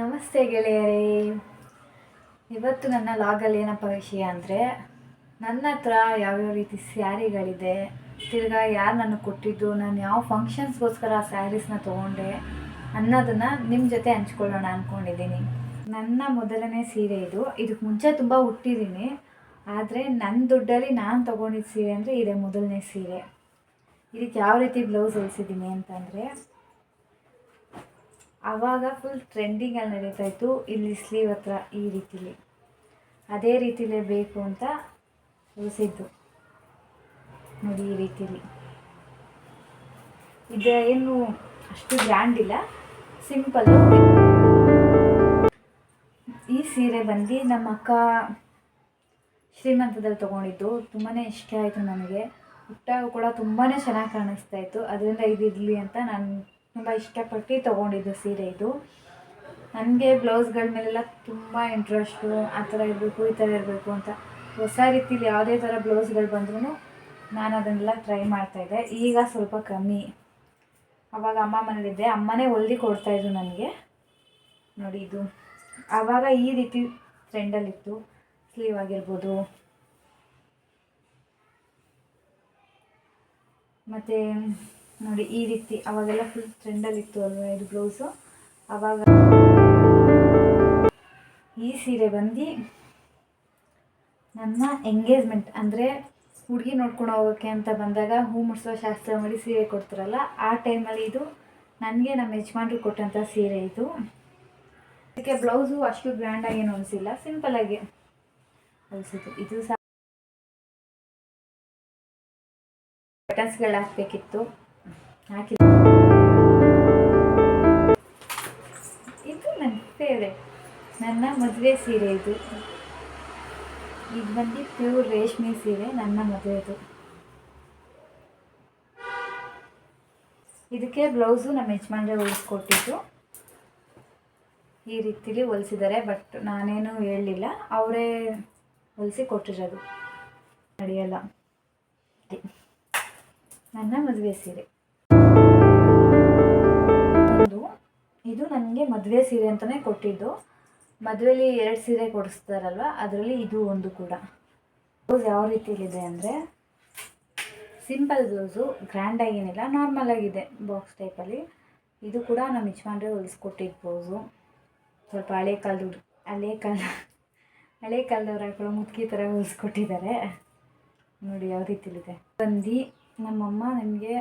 ನಮಸ್ತೆ ಗೆಳೆಯರೇ. ಇವತ್ತು ನನ್ನ ಲಾಗಲ್ಲಿ ಏನಪ್ಪ ವಿಷಯ ಅಂದರೆ, ನನ್ನ ಹತ್ರ ಯಾವ್ಯಾವ ರೀತಿ ಸ್ಯಾರಿಗಳಿದೆ, ತಿರ್ಗಾ ಯಾರು ನನಗೆ ಕೊಟ್ಟಿದ್ದು, ನಾನು ಯಾವ ಫಂಕ್ಷನ್ಸ್ಗೋಸ್ಕರ ಆ ಸ್ಯಾರೀಸ್ನ ತೊಗೊಂಡೆ ಅನ್ನೋದನ್ನು ನಿಮ್ಮ ಜೊತೆ ಹಂಚ್ಕೊಳ್ಳೋಣ ಅಂದ್ಕೊಂಡಿದ್ದೀನಿ ನನ್ನ ಮೊದಲನೇ ಸೀರೆ ಇದು. ಇದಕ್ಕೆ ಮುಂಚೆ ತುಂಬ ಹುಟ್ಟಿದ್ದೀನಿ ಆದರೆ ನನ್ನ ದುಡ್ಡಲ್ಲಿ ನಾನು ತೊಗೊಂಡಿದ್ದ ಸೀರೆ ಅಂದರೆ ಇದೇ ಮೊದಲನೇ ಸೀರೆ. ಇದಕ್ಕೆ ಯಾವ ರೀತಿ ಬ್ಲೌಸ್ ಹೊಲಿಸಿದ್ದೀನಿ ಅಂತಂದರೆ ಆವಾಗ ಫುಲ್ ಟ್ರೆಂಡಿಂಗಲ್ಲಿ ನಡೀತಾ ಇತ್ತು. ಇಲ್ಲಿ ಸ್ಲೀವ್ ಹತ್ರ ಈ ರೀತಿಲಿ. ಅದೇ ರೀತಿಲೇ ಬೇಕು ಅಂತ ಹೊಲಿಸಿದ್ದು ನೋಡಿ ಈ ರೀತಿಲಿ. ಇದು ಏನು ಅಷ್ಟು ಗ್ರ್ಯಾಂಡ್ ಇಲ್ಲ. ಸಿಂಪಲ್ ಈ ಸೀರೆ ಬಂದು ನಮ್ಮ ಅಕ್ಕ ಶ್ರೀಮಂತದಲ್ಲಿ ತೊಗೊಂಡಿದ್ದು. ತುಂಬಾ ಇಷ್ಟ ಆಯಿತು ನನಗೆ. ಹುಟ್ಟಾಗ ಕೂಡ ತುಂಬಾ ಚೆನ್ನಾಗಿ ಕಾಣಿಸ್ತಾ ಇತ್ತು. ಅದರಿಂದ ಇದಿರಲಿ ಅಂತ ನಾನು ತುಂಬ ಇಷ್ಟಪಟ್ಟು ತೊಗೊಂಡಿದ್ದು ಸೀರೆ ಇದು. ನನಗೆ ಬ್ಲೌಸ್ಗಳ ಮೇಲೆಲ್ಲ ತುಂಬ ಇಂಟ್ರೆಸ್ಟು, ಆ ಥರ ಇರಬೇಕು, ಈ ಥರ ಇರಬೇಕು ಅಂತ ಹೊಸ ರೀತಿಲಿ ಯಾವುದೇ ಥರ ಬ್ಲೌಸ್ಗಳು ಬಂದ್ರೂ ನಾನು ಅದನ್ನೆಲ್ಲ ಟ್ರೈ ಮಾಡ್ತಾಯಿದ್ದೆ ಈಗ ಸ್ವಲ್ಪ ಕಮ್ಮಿ. ಅವಾಗ ಅಮ್ಮ ಮನೇಲಿದ್ದೆ. ಅಮ್ಮನೇ ಹೊಲ್ದಿ ಕೊಡ್ತಾಯಿದ್ರು ನನಗೆ. ನೋಡಿ ಇದು. ಆವಾಗ ಈ ರೀತಿ ಟ್ರೆಂಡಲ್ಲಿತ್ತು. ಸ್ಲೀವ್ ಆಗಿರ್ಬೋದು. ಮತ್ತು ನೋಡಿ, ಈ ರೀತಿ ಅವಾಗೆಲ್ಲ ಫುಲ್ ಟ್ರೆಂಡಲ್ಲಿತ್ತು ಅಲ್ವಾ ಇದು ಬ್ಲೌಸು ಅವಾಗ ಈ ಸೀರೆ ಬಂದು ನನ್ನ ಎಂಗೇಜ್ಮೆಂಟ್ ಅಂದರೆ ಹುಡುಗಿ ನೋಡ್ಕೊಂಡು ಹೋಗೋಕ್ಕೆ ಅಂತ ಬಂದಾಗ ಹೂ ಮುಡಿಸೋ ಶಾಸ್ತ್ರ ಮಾಡಿ ಸೀರೆ ಕೊಡ್ತಾರಲ್ಲ, ಆ ಟೈಮಲ್ಲಿ ಇದು ನನಗೆ ನಮ್ಮ ಯಜಮಾನ್ರು ಕೊಟ್ಟಂಥ ಸೀರೆ ಇದು. ಇದಕ್ಕೆ ಬ್ಲೌಸು ಅಷ್ಟು ಗ್ರ್ಯಾಂಡಾಗಿ ಏನು ಅನಿಸಿಲ್ಲ ಸಿಂಪಲಾಗಿ ಅನಿಸಿತು ಇದು ಸಹ ಬಟನ್ಸ್ಗಳು ಹಾಕಬೇಕಿತ್ತು ಇದು ನನ್ನ ಫೇವ್ರೆಟ್ ನನ್ನ ಮದುವೆ ಸೀರೆ ಇದು. ಇದು ಬಂದು ಪ್ಯೂರ್ ರೇಷ್ಮೆ ಸೀರೆ, ನನ್ನ ಮದುವೆದು ಇದಕ್ಕೆ ಬ್ಲೌಸು ನಮ್ಮ ಯಜಮಾನ್ರೆ ಹೊಲಿಸ್ಕೊಟ್ಟಿದ್ದು ಈ ರೀತಿಲಿ ಹೊಲಿಸಿದ್ದಾರೆ ಬಟ್ ನಾನೇನು ಹೇಳಲಿಲ್ಲ. ಅವರೇ ಹೊಲಿಸಿ ಕೊಟ್ಟಿರೋದು. ನಡೆಯಲ್ಲ. ನನ್ನ ಮದುವೆ ಸೀರೆ. ಒಂದು ಇದು ನನಗೆ ಮದುವೆ ಸೀರೆ ಅಂತಲೇ ಕೊಟ್ಟಿದ್ದು. ಮದುವೆಲಿ ಎರಡು ಸೀರೆ ಕೊಡಿಸ್ತಾರಲ್ವ? ಅದರಲ್ಲಿ ಇದು ಒಂದು ಕೂಡ. ಬ್ಲೌಸ್ ಯಾವ ರೀತಿಯಲ್ಲಿದೆ ಅಂದರೆ ಸಿಂಪಲ್ ಬ್ಲೌಸು ಗ್ರ್ಯಾಂಡಾಗಿ ಏನಿಲ್ಲ ನಾರ್ಮಲ್ ಆಗಿದೆ ಬಾಕ್ಸ್ ಟೈಪಲ್ಲಿ ಇದು ಕೂಡ ನಮ್ಮ ಯಜಮಾನ್ರೆ ಹೊಲಿಸ್ಕೊಟ್ಟಿದ್ದು ಬ್ಲೌಸು. ಸ್ವಲ್ಪ ಹಳೆ ಕಾಲದ ಹಳೆ ಕಾಲ, ಹಳೆ ಕಾಲದವ್ರ ಹಾಕೊಳ್ಳೋ ಮುದುಕಿ ಥರ ಹೊಲಿಸ್ಕೊಟ್ಟಿದ್ದಾರೆ. ನೋಡಿ ಯಾವ ರೀತಿಲಿದೆ. ಬಂದು ನಮ್ಮಮ್ಮ ನನಗೆ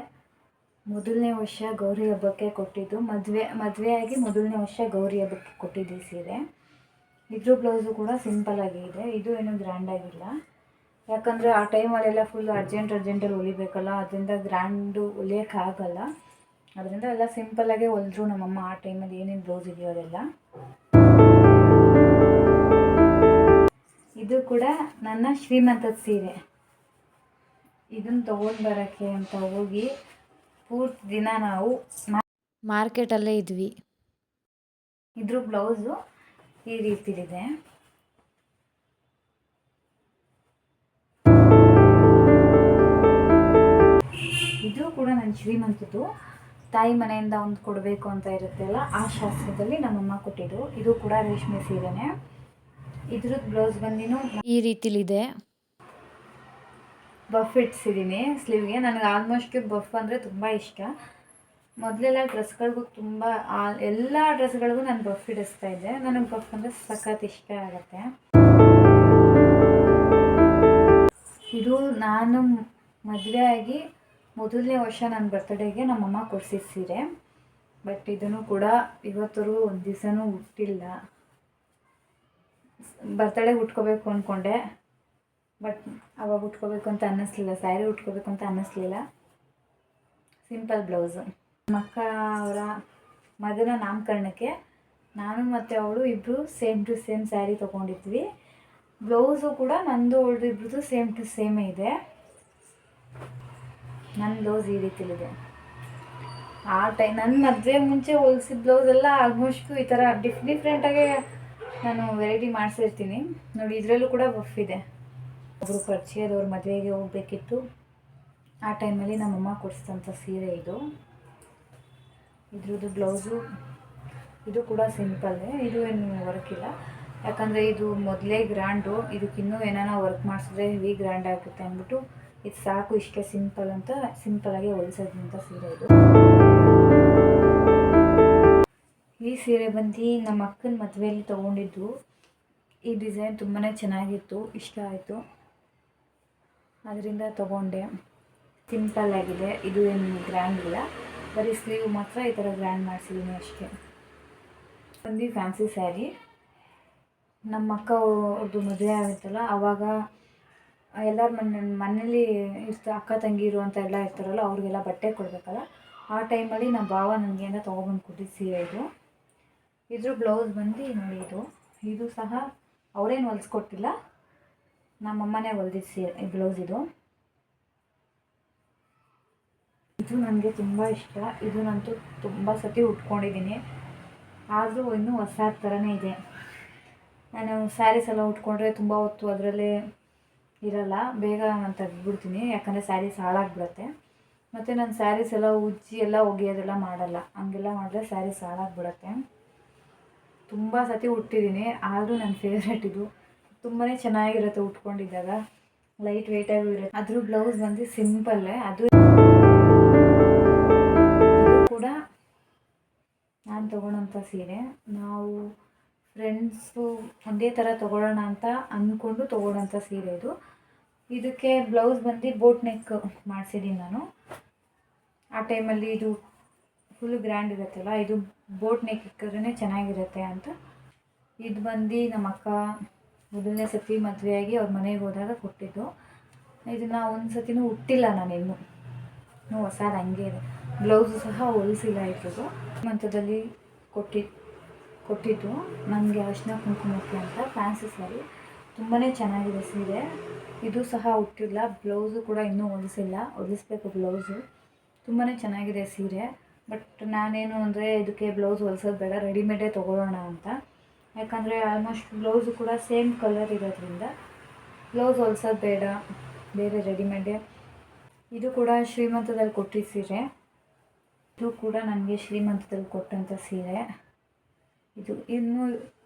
ಮೊದಲನೇ ವರ್ಷ ಗೌರಿ ಹಬ್ಬಕ್ಕೆ ಕೊಟ್ಟಿದ್ದು. ಮದುವೆ ಮದುವೆಯಾಗಿ ಮೊದಲನೇ ವರ್ಷ ಗೌರಿ ಹಬ್ಬಕ್ಕೆ ಕೊಟ್ಟಿದ್ದು ಸೀರೆ. ಇದ್ರ ಬ್ಲೌಸು ಕೂಡ ಸಿಂಪಲ್ಲಾಗಿ ಇದೆ. ಇದು ಏನೂ ಗ್ರ್ಯಾಂಡಾಗಿಲ್ಲ ಯಾಕಂದರೆ ಆ ಟೈಮಲ್ಲೆಲ್ಲ ಫುಲ್ ಅರ್ಜೆಂಟ್ ಅರ್ಜೆಂಟಲ್ಲಿ ಹೊಲಿಬೇಕಲ್ಲ ಅದರಿಂದ ಗ್ರ್ಯಾಂಡು ಹೊಲಿಯೋಕ್ಕಾಗಲ್ಲ ಅದರಿಂದ ಎಲ್ಲ ಸಿಂಪಲ್ಲಾಗೆ ಹೊಲಿದ್ರು ನಮ್ಮಮ್ಮ ಆ ಟೈಮಲ್ಲಿ ಏನೇನು ಬ್ಲೌಸ್ ಇದೆಯೋ ಅದೆಲ್ಲ. ಇದು ಕೂಡ ನನ್ನ ಶ್ರೀಮಂತದ ಸೀರೆ. ಇದನ್ನು ತೊಗೊಂಡು ಬರೋಕ್ಕೆ ಅಂತ ಹೋಗಿ ಪೂರ್ತಿ ದಿನ ನಾವು ಮಾರ್ಕೆಟಲ್ಲೇ ಇದ್ವಿ. ಇದ್ರ ಬ್ಲೌಸು ಈ ರೀತಿಲಿದೆ. ಇದು ಕೂಡ ನನ್ನ ಶ್ರೀಮಂತದ್ದು. ತಾಯಿ ಮನೆಯಿಂದ ಒಂದು ಕೊಡಬೇಕು ಅಂತ ಇರುತ್ತಲ್ಲ ಆ ಶಾಸ್ತ್ರದಲ್ಲಿ ನಮ್ಮಮ್ಮ ಕೊಟ್ಟಿದ್ದು. ಇದು ಕೂಡ ರೇಷ್ಮೆ ಸೀರೆನೇ. ಇದ್ರದ್ದು ಬ್ಲೌಸ್ ಬಂದಿನೂ ಈ ರೀತಿಲಿದೆ. ಬಫ್ ಇಟ್ಸಿದ್ದೀನಿ ಸ್ಲೀವ್ಗೆ. ನನಗೆ ಆಲ್ಮೋಸ್ಟ್ ಬಫ್ ಅಂದರೆ ತುಂಬ ಇಷ್ಟ. ಮೊದಲೆಲ್ಲ ಡ್ರೆಸ್ಗಳಿಗೂ ತುಂಬ ಎಲ್ಲ ಡ್ರೆಸ್ಗಳಿಗೂ ನಾನು ಬಫ್ ಇಡಿಸ್ತಾ ಇದ್ದೆ. ನನಗೆ ಬಫ್ ಅಂದರೆ ಸಖತ್ ಇಷ್ಟ ಆಗುತ್ತೆ. ಇದು ನಾನು ಮದುವೆ ಆಗಿ ಮೊದಲನೇ ವರ್ಷ ನನ್ನ ಬರ್ತಡೇಗೆ ನಮ್ಮಮ್ಮ ಕೊಡಿಸಿದ ಸೀರೆ. ಬಟ್ ಇದನ್ನು ಕೂಡ ಇವತ್ತರೂ ಒಂದು ದಿವಸನೂ ಹುಟ್ಟಿಲ್ಲ ಬರ್ತಡೇಗೆ ಉಟ್ಕೋಬೇಕು ಅಂದ್ಕೊಂಡೆ ಬಟ್ ಅವಾಗ ಉಟ್ಕೋಬೇಕು ಅಂತ ಅನ್ನಿಸ್ಲಿಲ್ಲ ಸ್ಯಾರಿ ಉಟ್ಕೋಬೇಕು ಅಂತ ಅನ್ನಿಸ್ಲಿಲ್ಲ. ಸಿಂಪಲ್ ಬ್ಲೌಸು ಮಕ್ಕ ಅವರ ಮಗನ ನಾಮಕರಣಕ್ಕೆ ನಾನು ಮತ್ತು ಅವಳು ಇಬ್ಬರು ಸೇಮ್ ಟು ಸೇಮ್ ಸ್ಯಾರಿ ತೊಗೊಂಡಿದ್ವಿ. ಬ್ಲೌಸು ಕೂಡ ನಂದು, ಅವಳದು ಇಬ್ಬರದು ಸೇಮ್ ಟು ಸೇಮೇ ಇದೆ. ನನ್ನ ಬ್ಲೌಸ್ ಈ ರೀತಿಲಿದೆ ಆ ಟೈ ನನ್ನ ಮದುವೆ ಮುಂಚೆ ಹೊಲಿಸಿದ ಬ್ಲೌಸ್ ಎಲ್ಲ ಆಲ್ಮೋಸ್ಟು ಈ ಥರ ಡಿಫ್ ಡಿಫ್ರೆಂಟಾಗೆ ನಾನು ವೆರೈಟಿ ಮಾಡಿಸಿರ್ತೀನಿ. ನೋಡಿ, ಇದರಲ್ಲೂ ಕೂಡ ಬಫ್ ಇದೆ. ಒಬ್ಬರು ಪರಿಚಯದವ್ರ ಮದುವೆಗೆ ಹೋಗಬೇಕಿತ್ತು. ಆ ಟೈಮಲ್ಲಿ ನಮ್ಮಮ್ಮ ಕೊಡಿಸಿದಂಥ ಸೀರೆ ಇದು. ಇದ್ರದ್ದು ಬ್ಲೌಸು ಇದು ಕೂಡ ಸಿಂಪಲ್ಲೇ ಇದು ಏನು ವರ್ಕ್ ಇಲ್ಲ. ಯಾಕಂದರೆ ಇದು ಮೊದಲೇ ಗ್ರ್ಯಾಂಡು ಇದಕ್ಕಿನ್ನೂ ಏನಾನ ವರ್ಕ್ ಮಾಡಿಸಿದ್ರೆ ಹೆವಿ ಗ್ರ್ಯಾಂಡ್ ಆಗುತ್ತೆ ಅಂದ್ಬಿಟ್ಟು ಇದು ಸಾಕು ಇಷ್ಟೇ ಸಿಂಪಲ್ ಅಂತ ಸಿಂಪಲಾಗಿ ಹೊಲಿಸೋದ್ರಿಂದ ಸೀರೆ ಇದು. ಈ ಸೀರೆ ಬಂದು ನಮ್ಮ ಅಕ್ಕನ ಮದುವೆಯಲ್ಲಿ ತೊಗೊಂಡಿದ್ದು. ಈ ಡಿಸೈನ್ ತುಂಬಾ ಚೆನ್ನಾಗಿತ್ತು, ಇಷ್ಟ ಆಯಿತು. ಅದರಿಂದ ತೊಗೊಂಡೆ. ಸಿಂಪಲ್ ಆಗಿದೆ. ಇದು ಏನು ಗ್ರ್ಯಾಂಡ್ ಇಲ್ಲ. ಬರೀ ಸ್ಲೀವ್ ಮಾತ್ರ ಈ ಥರ ಗ್ರ್ಯಾಂಡ್ ಮಾಡಿಸಿದ್ದೀನಿ ಅಷ್ಟೇ. ಬಂದು ಫ್ಯಾನ್ಸಿ ಸ್ಯಾರಿ ನಮ್ಮ ಅಕ್ಕ ಅವ್ರದ್ದು ಮದುವೆ ಆಗುತ್ತಲ್ಲ ಆವಾಗ ಎಲ್ಲರ ಮನೆ ಮನೇಲಿ ಇರ್ತ, ಅಕ್ಕ ತಂಗಿ ಅಂತ ಎಲ್ಲ ಇರ್ತಾರಲ್ಲ, ಅವ್ರಿಗೆಲ್ಲ ಬಟ್ಟೆ ಕೊಡಬೇಕಲ್ಲ, ಆ ಟೈಮಲ್ಲಿ ನಮ್ಮ ಭಾವ ಅಂತ ತೊಗೊಬಂದು ಕೊಟ್ಟಿದ್ದು ಸೀರೆ ಇದು. ಇದ್ರ ಬ್ಲೌಸ್ ಬಂದು ನೋಡಿ ಇದು. ಇದು ಸಹ ಅವರೇನು ಹೊಲ್ಸ್ಕೊಟ್ಟಿಲ್ಲ. ನಮ್ಮಮ್ಮನೇ ಹೊಲ್ದಿದ್ದು ಸೀರೆ ಬ್ಲೌಸ್ ಇದು. ಇದು ನನಗೆ ತುಂಬ ಇಷ್ಟ. ಇದು ನಂತೂ ತುಂಬ ಸತಿ ಉಟ್ಕೊಂಡಿದ್ದೀನಿ ಆದರೂ ಇನ್ನೂ ಹೊಸ ಥರನೇ ಇದೆ. ನಾನು ಸ್ಯಾರೀಸ್ ಎಲ್ಲ ಉಟ್ಕೊಂಡ್ರೆ ತುಂಬ ಹೊತ್ತು ಅದರಲ್ಲೇ ಇರಲ್ಲ. ಬೇಗ ನಾನು ತೆಗೆದ್ಬಿಡ್ತೀನಿ. ಯಾಕಂದರೆ ಸ್ಯಾರೀಸ್ ಹಾಳಾಗ್ಬಿಡುತ್ತೆ. ಮತ್ತು ನಾನು ಸ್ಯಾರೀಸ್ ಎಲ್ಲ ಉಜ್ಜಿ ಎಲ್ಲ ಒಗೆಯೋದೆಲ್ಲ ಮಾಡಲ್ಲ. ಹಂಗೆಲ್ಲ ಮಾಡಿದ್ರೆ ಸ್ಯಾರೀಸ್ ಹಾಳಾಗ್ಬಿಡುತ್ತೆ. ತುಂಬ ಸತಿ ಉಟ್ಟಿದ್ದೀನಿ ಆದರೂ ನನ್ನ ಫೇವ್ರೇಟ್ ಇದು. ತುಂಬಾ ಚೆನ್ನಾಗಿರುತ್ತೆ ಉಟ್ಕೊಂಡಿದ್ದಾಗ. ಲೈಟ್ ವೆಯ್ಟಾಗೂ ಇರುತ್ತೆ. ಅದ್ರ ಬ್ಲೌಸ್ ಬಂದು ಸಿಂಪಲ್ಲೇ ಅದು ಕೂಡ ನಾನು ತೊಗೊಳೋಂಥ ಸೀರೆ. ನಾವು ಫ್ರೆಂಡ್ಸು ಒಂದೇ ಥರ ತೊಗೊಳ್ಳೋಣ ಅಂತ ಅಂದ್ಕೊಂಡು ತೊಗೊಳ್ಳೋಂಥ ಸೀರೆ ಇದು. ಇದಕ್ಕೆ ಬ್ಲೌಸ್ ಬಂದು ಬೋಟ್ ನೆಕ್ ಮಾಡಿಸಿದ್ದೀನಿ ನಾನು. ಆ ಟೈಮಲ್ಲಿ ಇದು ಫುಲ್ ಗ್ರ್ಯಾಂಡ್ ಇರುತ್ತಲ್ಲ, ಇದು ಬೋಟ್ ನೆಕ್ ಇಕ್ಕಿದ್ರೆ ಚೆನ್ನಾಗಿರುತ್ತೆ ಅಂತ. ಇದು ಬಂದು ನಮ್ಮ ಅಕ್ಕ ಮೊದಲನೇ ಸತಿ ಮದುವೆಯಾಗಿ ಅವ್ರ ಮನೆಗೆ ಹೋದಾಗ ಕೊಟ್ಟಿದ್ದು. ಇದನ್ನು ಒಂದು ಸತಿನೂ ಹುಟ್ಟಿಲ್ಲ ನಾನು ಇನ್ನೂ. ಇನ್ನೂ ಹೊಸದು ಹಂಗೆ ಇದೆ. ಬ್ಲೌಸು ಸಹ ಹೊಲಿಸಿಲ್ಲ ಇದ್ರದ್ದು ಮಂತದಲ್ಲಿ ಕೊಟ್ಟಿ, ಕೊಟ್ಟಿದ್ದು. ನನಗೆ ಅರಿಶಿನ ಕುಂಕುಮಕ್ಕೆ ಅಂತ ಫ್ಯಾನ್ಸಿ ಸ್ಯಾರಿ ತುಂಬಾ ಚೆನ್ನಾಗಿದೆ ಸೀರೆ. ಇದು ಸಹ ಹುಟ್ಟಿಲ್ಲ ಬ್ಲೌಸು ಕೂಡ ಇನ್ನೂ ಹೊಲಿಸಿಲ್ಲ. ಹೊಲಿಸ್ಬೇಕು ಬ್ಲೌಸು. ತುಂಬಾ ಚೆನ್ನಾಗಿದೆ ಸೀರೆ. ಬಟ್ ನಾನೇನು ಅಂದರೆ ಇದಕ್ಕೆ ಬ್ಲೌಸ್ ಹೊಲಿಸೋದು ಬೇಡ. ರೆಡಿಮೇಡೇ ತೊಗೊಳ್ಳೋಣ ಅಂತ. ಯಾಕಂದರೆ ಆಲ್ಮೋಸ್ಟ್ ಬ್ಲೌಸು ಕೂಡ ಸೇಮ್ ಕಲರ್ ಇರೋದ್ರಿಂದ ಬ್ಲೌಸ್ ಹೊಲ್ಸೋದು ಬೇಡ, ಬೇರೆ ರೆಡಿಮೇಡೇ ಇದು ಕೂಡ ಶ್ರೀಮಂತದಲ್ಲಿ ಕೊಟ್ಟಿದ್ದ ಸೀರೆ. ಇದು ಕೂಡ ನನಗೆ ಶ್ರೀಮಂತದಲ್ಲಿ ಕೊಟ್ಟಂಥ ಸೀರೆ. ಇದು ಇನ್ನು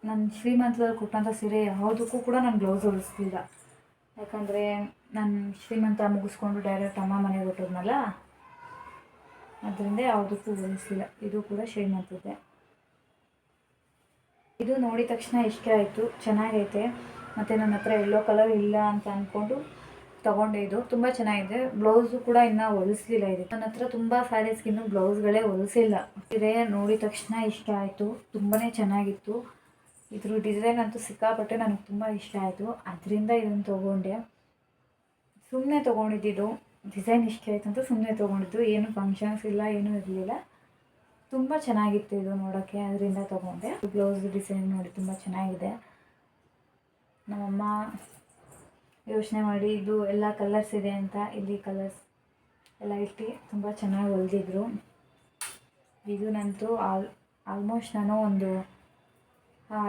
ನನ್ನ ಶ್ರೀಮಂತದಲ್ಲಿ ಕೊಟ್ಟಂಥ ಸೀರೆ ಯಾವುದಕ್ಕೂ ಕೂಡ ನಾನು ಬ್ಲೌಸ್ ಹೊಲಿಸ್ಲಿಲ್ಲ. ಯಾಕಂದರೆ ನಾನು ಶ್ರೀಮಂತ ಮುಗಿಸ್ಕೊಂಡು ಡೈರೆಕ್ಟ್ ಅಮ್ಮ ಮನೆಗೆ ಹೊಟ್ಟೋದ್ನಲ್ಲ ಅದರಿಂದ ಯಾವುದಕ್ಕೂ ಹೊಲಿಸಿಲ್ಲ ಇದು ಕೂಡ ಶ್ರೀಮಂತದ್ದೇ. ಇದು ನೋಡಿದ ತಕ್ಷಣ ಇಷ್ಟ ಆಯಿತು. ಚೆನ್ನಾಗೈತೆ. ಮತ್ತು ನನ್ನ ಹತ್ರ ಎಲ್ಲೋ ಕಲರ್ ಇಲ್ಲ ಅಂತ ಅಂದ್ಕೊಂಡು ತೊಗೊಂಡೆ ಇದು ತುಂಬ ಚೆನ್ನಾಗಿದೆ. ಬ್ಲೌಸು ಕೂಡ ಇನ್ನೂ ಹೊಲಿಸ್ಲಿಲ್ಲ ಇದು. ನನ್ನ ಹತ್ರ ತುಂಬ ಸ್ಯಾರೀಸ್ಗೆ ಇನ್ನೂ ಬ್ಲೌಸ್ಗಳೇ ಹೊಲಿಸಿಲ್ಲ. ಇದೆ, ನೋಡಿದ ತಕ್ಷಣ ಇಷ್ಟ ಆಯಿತು. ತುಂಬಾ ಚೆನ್ನಾಗಿತ್ತು. ಇದ್ರ ಡಿಸೈನ್ ಅಂತೂ ಸಿಕ್ಕಾಪಟ್ಟೆ ನನಗೆ ತುಂಬ ಇಷ್ಟ ಆಯಿತು. ಅದರಿಂದ ಇದನ್ನು ತೊಗೊಂಡೆ. ಸುಮ್ಮನೆ ತೊಗೊಂಡಿದ್ದು. ಡಿಸೈನ್ ಇಷ್ಟ ಆಯಿತು ಅಂತ ಸುಮ್ಮನೆ ತೊಗೊಂಡಿದ್ದು. ಏನು ಫಂಕ್ಷನ್ಸ್ ಇಲ್ಲ, ಏನೂ ಇರಲಿಲ್ಲ. ತುಂಬ ಚೆನ್ನಾಗಿತ್ತು ಇದು ನೋಡೋಕ್ಕೆ ಅದರಿಂದ ತೊಗೊಂಡೆ. ಬ್ಲೌಸ್ ಡಿಸೈನ್ ನೋಡಿ ತುಂಬ ಚೆನ್ನಾಗಿದೆ. ನಮ್ಮಮ್ಮ ಯೋಚನೆ ಮಾಡಿ, ಇದು ಎಲ್ಲ ಕಲರ್ಸ್ ಇದೆ ಅಂತ ಇಲ್ಲಿ ಕಲರ್ಸ್ ಎಲ್ಲ ಇಟ್ಟು ತುಂಬ ಚೆನ್ನಾಗಿ ಹೊಲಿದಿದ್ರು. ಇದು ನಂತೂ ಆಲ್ ಆಲ್ಮೋಸ್ಟ್ ನಾನು ಒಂದು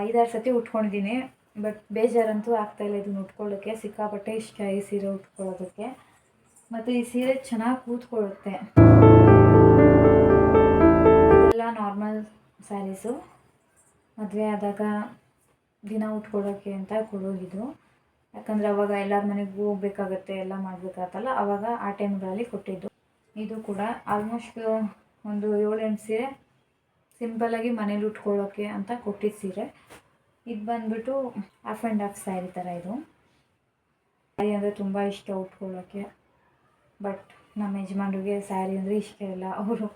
ಐದಾರು ಸತಿ ಉಟ್ಕೊಂಡಿದ್ದೀನಿ ಬಟ್ ಬೇಜಾರಂತೂ ಆಗ್ತಾಯಿಲ್ಲ ಇದನ್ನು ಉಟ್ಕೊಳ್ಳೋಕ್ಕೆ ಸಿಕ್ಕಾಪಟ್ಟೆ ಇಷ್ಟ ಈ ಸೀರೆ ಉಟ್ಕೊಳ್ಳೋದಕ್ಕೆ. ಮತ್ತು ಈ ಸೀರೆ ಚೆನ್ನಾಗಿ ಕೂತ್ಕೊಳ್ಳುತ್ತೆ. ಇದೆಲ್ಲ ನಾರ್ಮಲ್ ಸ್ಯಾರೀಸು ಮದುವೆ ಆದಾಗ ದಿನ ಉಟ್ಕೊಳ್ಳೋಕ್ಕೆ ಅಂತ ಕೊಡೋಗಿದ್ದು ಯಾಕಂದರೆ ಅವಾಗ ಎಲ್ಲರ ಮನೆಗೂ ಹೋಗ್ಬೇಕಾಗತ್ತೆ, ಎಲ್ಲ ಮಾಡಬೇಕಾಗತ್ತಲ್ಲ, ಅವಾಗ ಆ ಟೈಮ್ಗಳಲ್ಲಿ ಕೊಟ್ಟಿದ್ದು. ಇದು ಕೂಡ ಆಲ್ಮೋಸ್ಟ್ ಒಂದು ಏಳೆಂಟು ಸೀರೆ ಸಿಂಪಲ್ಲಾಗಿ ಮನೇಲಿ ಉಟ್ಕೊಳ್ಳೋಕ್ಕೆ ಅಂತ ಕೊಟ್ಟಿದ್ದ ಸೀರೆ. ಇದು ಬಂದುಬಿಟ್ಟು ಆಫ್ ಆ್ಯಂಡ್ ಹಾಫ್ ಸ್ಯಾರಿ ಥರ ಇದು. ಸ್ಯಾರಿ ಅಂದರೆ ತುಂಬ ಇಷ್ಟ ಉಟ್ಕೊಳ್ಳೋಕ್ಕೆ ಬಟ್ ನಮ್ಮ ಯಜಮಾನ್ರಿಗೆ ಸ್ಯಾರಿ ಅಂದರೆ ಇಷ್ಟ ಇಲ್ಲ. ಅವರು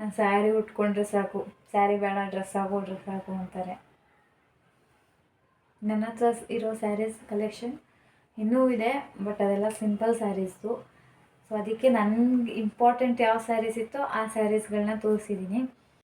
ಸ್ಯಾರಿ ಉಟ್ಕೊಂಡ್ರೆ ಸಾಕು, ಸ್ಯಾರಿ ಬೇಡ ಡ್ರೆಸ್ ಹಾಕೊಂಡ್ರೆ ಸಾಕು ಅಂತಾರೆ. ನನ್ನ ಹತ್ರ ಇರೋ ಸ್ಯಾರೀಸ್ ಕಲೆಕ್ಷನ್ ಇನ್ನೂ ಇದೆ ಬಟ್ ಅದೆಲ್ಲ ಸಿಂಪಲ್ ಸ್ಯಾರೀಸು ಸೊ ಅದಕ್ಕೆ ನನಗೆ ಇಂಪಾರ್ಟೆಂಟ್ ಯಾವ ಸ್ಯಾರೀಸ್ ಇತ್ತೋ ಆ ಸ್ಯಾರೀಸ್ಗಳನ್ನ ತೋರಿಸಿದ್ದೀನಿ